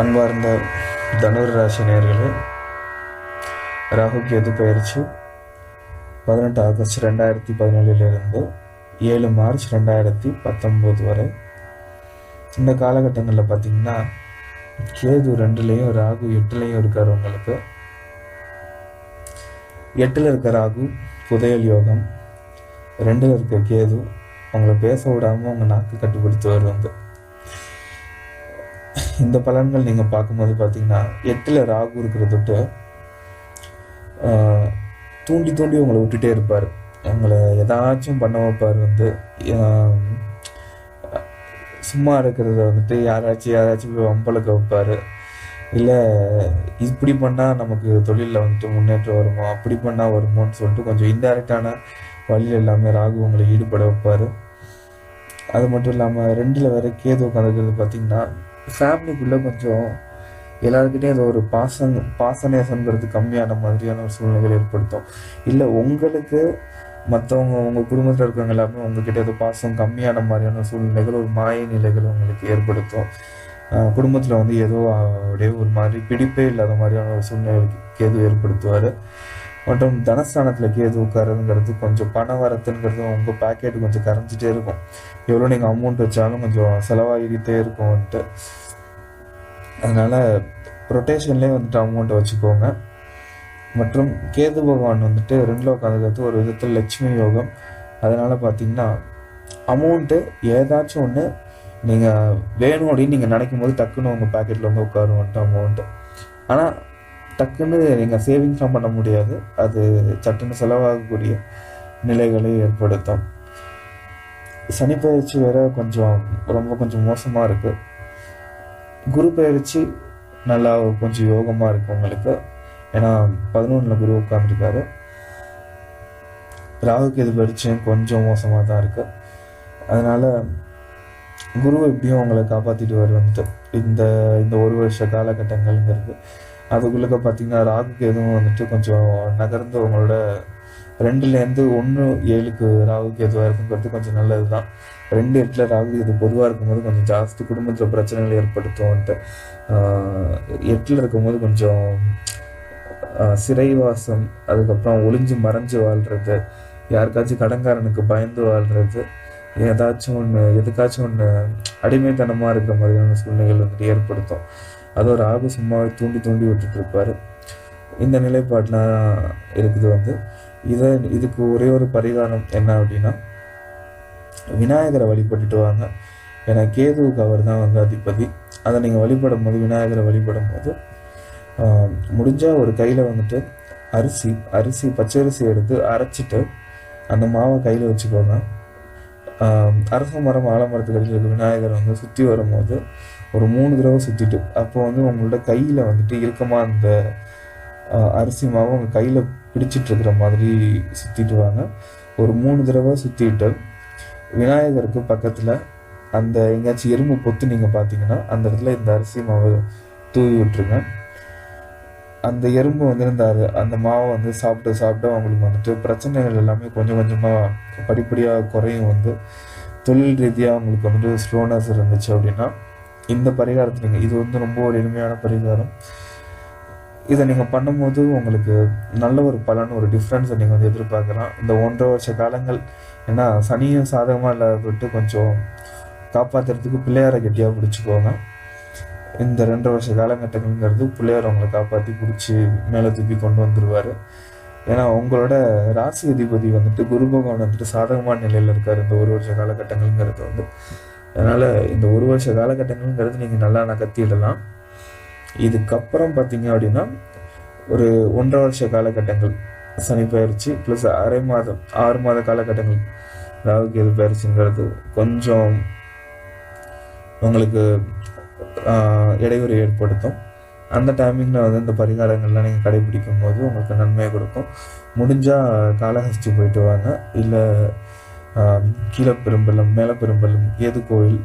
அன்பார்ந்த தனுர் ராசி நேர்களே ராகு கேது பயிற்சி பதினெட்டு ஆகஸ்ட் ரெண்டாயிரத்தி பதினேழுலேருந்து ஏழு மார்ச் ரெண்டாயிரத்தி பத்தொம்போது வரை. இந்த காலகட்டங்களில் பார்த்தீங்கன்னா கேது ரெண்டுலேயும் ராகு எட்டுலேயும் இருக்கார் உங்களுக்கு. எட்டில் இருக்க ராகு புதையல் யோகம். ரெண்டில் இருக்க கேது உங்களை பேச விடாமல் உங்கள் நாக்கு கட்டுப்படுத்துவார் வந்து. இந்த பலன்கள் நீங்கள் பார்க்கும்போது பார்த்தீங்கன்னா எட்டில் ராகு இருக்கிறத தொட்டு தூண்டி தூண்டி உங்களை விட்டுட்டே இருப்பார். உங்களை ஏதாச்சும் பண்ண வைப்பார் வந்து சும்மா இருக்கிறத வந்துட்டு யாராச்சும் யாராச்சும் போய் வம்பளுக்க வைப்பார் இல்லை இப்படி பண்ணால் நமக்கு தொழிலில் வந்துட்டு முன்னேற்றம் வருமோ அப்படி பண்ணால் வருமோன்னு சொல்லிட்டு கொஞ்சம் இன்டைரக்டான வழியில் எல்லாமே ராகு உங்களை ஈடுபட வைப்பார். அது மட்டும் இல்லாமல் ரெண்டில் வேற கேது உட்காந்துருக்கிறது பார்த்தீங்கன்னா ஃபேமிலிக்குள்ளே கொஞ்சம் எல்லாருக்கிட்டையும் அது ஒரு பாசம் பாசநேசங்கிறது கம்மியான மாதிரியான ஒரு சூழ்நிலைகள் ஏற்படுத்தும். இல்லை உங்களுக்கு மற்றவங்க உங்கள் குடும்பத்தில் இருக்கிறவங்க எல்லாமே உங்ககிட்ட அது பாசம் கம்மியான மாதிரியான சூழ்நிலைகள் ஒரு மாய நிலைகள் உங்களுக்கு ஏற்படுத்தும். குடும்பத்தில் வந்து ஏதோ அப்படியே ஒரு மாதிரி பிடிப்பே இல்லாத மாதிரியான ஒரு சூழ்நிலைகளுக்கு எதுவும் ஏற்படுத்துவார். மற்றும் தனஸ்தானத்தில் கேது உட்காருங்கிறது கொஞ்சம் பண வரத்துங்கிறது உங்கள் பேக்கெட் கொஞ்சம் கரைஞ்சிட்டே இருக்கும். எவ்வளோ நீங்கள் அமௌண்ட் வச்சாலும் கொஞ்சம் செலவாகிக்கிட்டே இருக்கும் வந்துட்டு அதனால் ரொட்டேஷன்லேயே வந்துட்டு அமௌண்ட்டை வச்சுக்கோங்க. மற்றும் கேது பகவான் வந்துட்டு ரெண்டில் உட்காந்துக்கிறது ஒரு விதத்தில் லட்சுமி யோகம். அதனால் பார்த்தீங்கன்னா அமௌண்ட்டு ஏதாச்சும் ஒன்று நீங்கள் வேணும் அப்படின்னு நீங்கள் நினைக்கும் போது டக்குன்னு உங்கள் பேக்கெட்டில் வந்து உட்காரும் வந்துட்டு அமௌண்ட்டு ஆனால் டக்குன்னு நீங்கள் சேவிங்ஸ்லாம் பண்ண முடியாது. அது சட்டுன்னு செலவாகக்கூடிய நிலைகளை ஏற்படுத்தும். சனிப்பயிற்சி வேற கொஞ்சம் ரொம்ப கொஞ்சம் மோசமாக இருக்கு. குரு பயிற்சி நல்லா கொஞ்சம் யோகமாக இருக்கு உங்களுக்கு. ஏன்னா பதினொன்றில் குரு உட்காந்துருக்காரு ராகுக்கு இது பயிற்சியும் கொஞ்சம் மோசமாக தான் இருக்கு. அதனால குரு எப்படியும் உங்களை காப்பாற்றிட்டு வருவது இந்த இந்த ஒரு வருஷ காலகட்டங்கள்ங்கிறது அதுக்குள்ளே பார்த்தீங்கன்னா ராகுக்கு எதுவும் வந்துட்டு கொஞ்சம் நகர்ந்து உங்களோட ரெண்டுலேருந்து ஒன்று ஏழுக்கு ராகுக்கு எதுவாக இருக்குங்கிறது கொஞ்சம் நல்லது தான் ரெண்டு எட்டில் ராகு இது பொதுவாக இருக்கும்போது கொஞ்சம் ஜாஸ்தி குடும்பத்தில் பிரச்சனைகள் ஏற்படுத்தும்ன்ட்டு எட்டில் இருக்கும்போது கொஞ்சம் சிறைவாசம் அதுக்கப்புறம் ஒளிஞ்சு மறைஞ்சு வாழ்றது யாருக்காச்சும் கடன்காரனுக்கு பயந்து வாழ்றது ஏதாச்சும் ஒன்று எதுக்காச்சும் ஒன்று அடிமைத்தனமாக இருக்கிற மாதிரியான சூழ்நிலைகள் வந்துட்டு ஏற்படுத்தும். அதோட ஆபு சும்மாவே தூண்டி தூண்டி விட்டுட்டு இருப்பார் இந்த நிலைப்பாட்டில் இருக்குது வந்து இதை இதுக்கு ஒரே ஒரு பரிகாரம் என்ன அப்படின்னா விநாயகரை வழிபட்டுட்டு வாங்க. ஏன்னா கேதுவுக்கு அவர் தான் வந்து அதிபதி. அதை நீங்கள் வழிபடும் போது விநாயகரை வழிபடும் போது முடிஞ்சால் ஒரு கையில் வந்துட்டு அரிசி அரிசி பச்சரிசி எடுத்து அரைச்சிட்டு அந்த மாவை கையில் வச்சுக்கோங்க. அரச மரம் ஆலமரத்துக்கு அடியில் விநாயகர் வந்து சுற்றி வரும்போது ஒரு மூணு தடவை சுற்றிட்டு அப்போ வந்து உங்களோட கையில் வந்துட்டு இறுக்கமாக அந்த அரிசி மாவை உங்கள் கையில் பிடிச்சிட்டு இருக்கிற மாதிரி சுற்றிட்டு வாங்க. ஒரு மூணு தடவை சுற்றிட்டு விநாயகருக்கு பக்கத்தில் அந்த எங்கேயாச்சும் எறும்பு பொத்து நீங்கள் பார்த்தீங்கன்னா அந்த இடத்துல இந்த அரிசி மாவை தூவி விட்டுருங்க. அந்த எறும்பு வந்து இந்த அந்த மாவை வந்து சாப்பிட்டு சாப்பிட்டு அவங்களுக்கு வந்துட்டு பிரச்சனைகள் எல்லாமே கொஞ்சம் கொஞ்சமாக படிப்படியாக குறையும் வந்து தொழில் ரீதியாக அவங்களுக்கு வந்துட்டு ஸ்லோனஸ் இருந்துச்சு அப்படின்னா இந்த பரிகாரத்தை நீங்கள் இது வந்து ரொம்ப ஒரு எளிமையான பரிகாரம். இதை நீங்கள் பண்ணும்போது உங்களுக்கு நல்ல ஒரு பலன் ஒரு டிஃப்ரென்ஸை நீங்கள் வந்து எதிர்பார்க்கலாம். இந்த ஒன்றரை வருஷ காலங்கள் ஏன்னா சனியும் சாதகமாக இல்லாத விட்டு கொஞ்சம் காப்பாற்றுறதுக்கு பிள்ளையாரை கெட்டியாக பிடிச்சிக்கோங்க. இந்த ரெண்டு வருஷ காலகட்டங்கள்ங்கிறது பிள்ளையார் உங்களை காப்பாற்றி பிடிச்சி மேலே தூக்கி கொண்டு வந்துடுவார் ஏன்னா உங்களோட ராசி அதிபதி வந்துட்டு குரு பகவான் வந்துட்டு சாதகமான நிலையில் இருக்கார். இந்த ஒரு வருஷ காலகட்டங்கள்ங்கிறது வந்து. அதனால் இந்த ஒரு வருஷ காலகட்டங்கள்ங்கிறது நீங்கள் நல்லா நகர்த்திடலாம். இதுக்கப்புறம் பார்த்தீங்க அப்படின்னா ஒரு ஒன்றரை வருஷ காலகட்டங்கள். சனி பயிற்சி ப்ளஸ் அரை மாதம் ஆறு மாத காலகட்டங்கள். ராகு கேது பயிற்சிங்கிறது கொஞ்சம் உங்களுக்கு இடையூறு ஏற்படுத்தும். அந்த டைமிங்கில் வந்து இந்த பரிகாரங்கள்லாம் நீங்கள் கடைபிடிக்கும் போது உங்களுக்கு நன்மையை கொடுக்கும். முடிஞ்சால் காலஹஸ்தி போயிட்டு வாங்க. இல்லை கீழே பெரும்பலம் மேலே பெரும்பலம் ஏது கோயில்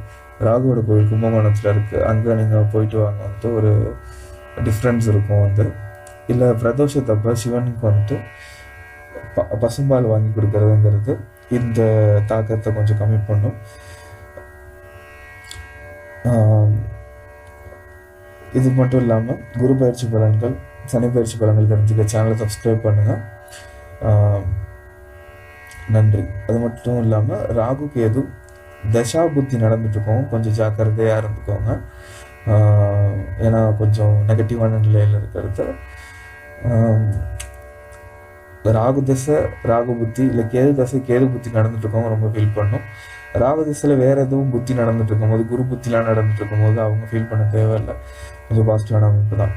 ராகுவோட கோயில் கும்பகோணத்தில் இருக்குது அங்கே நீங்கள் போயிட்டு வாங்க. வந்துட்டு ஒரு டிஃப்ரென்ஸ் இருக்கும் வந்து. இல்லை பிரதோஷத்தப்ப சிவனுக்கு வந்துட்டு ப பசும்பால் வாங்கி கொடுக்கறதுங்கிறது இந்த தாக்கத்தை கொஞ்சம் கம்மி பண்ணும். இது மட்டும் இல்லாமல் குரு பயிற்சி பலன்கள் சனி பயிற்சி பலன்கள் தெரிஞ்சுக்க சேனலை சப்ஸ்கிரைப் பண்ணுங்கள் நன்றி. அது மட்டும் இல்லாமல் ராகு கேது தசா புத்தி நடந்துட்டுருக்கோம். கொஞ்சம் ஜாக்கிரதையாக இருந்துக்கோங்க. ஏன்னா கொஞ்சம் நெகட்டிவான நிலையில் இருக்கிறது ராகு தசை ராகு புத்தி இல்லை கேது தசை கேது புத்தி நடந்துட்டுருக்கோங்க ரொம்ப ஃபீல் பண்ணும். ராகு திசையில் வேறு எதுவும் புத்தி நடந்துட்டு இருக்கும்போது குரு புத்திலாம் நடந்துட்டு இருக்கும்போது அவங்க ஃபீல் பண்ண தேவையில்லை. கொஞ்சம் பாசிட்டிவான அமைப்பு தான்.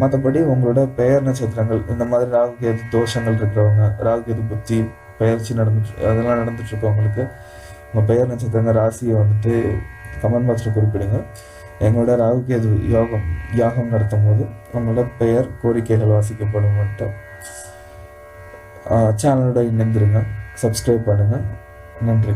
மற்றபடி உங்களோட பெயர் நட்சத்திரங்கள் இந்த மாதிரி ராகு கேது தோஷங்கள் இருக்கிறவங்க ராகு கேது புத்தி பயிற்சி நடந்துட்டு அதெல்லாம் நடந்துட்டுருக்கோம் உங்களுக்கு உங்கள் பெயர் நட்சத்திரங்க ராசியை வந்துட்டு கமெண்ட் பாக்ஸில் குறிப்பிடுங்க. எங்களோட ராகு கேது யோகம் யாகம் நடத்தும் போது உங்களோட பெயர் கோரிக்கைகள் வாசிக்கப்படும் மட்டும். சேனலோட இணைந்துருங்க. சப்ஸ்கிரைப் பண்ணுங்கள் நன்றி.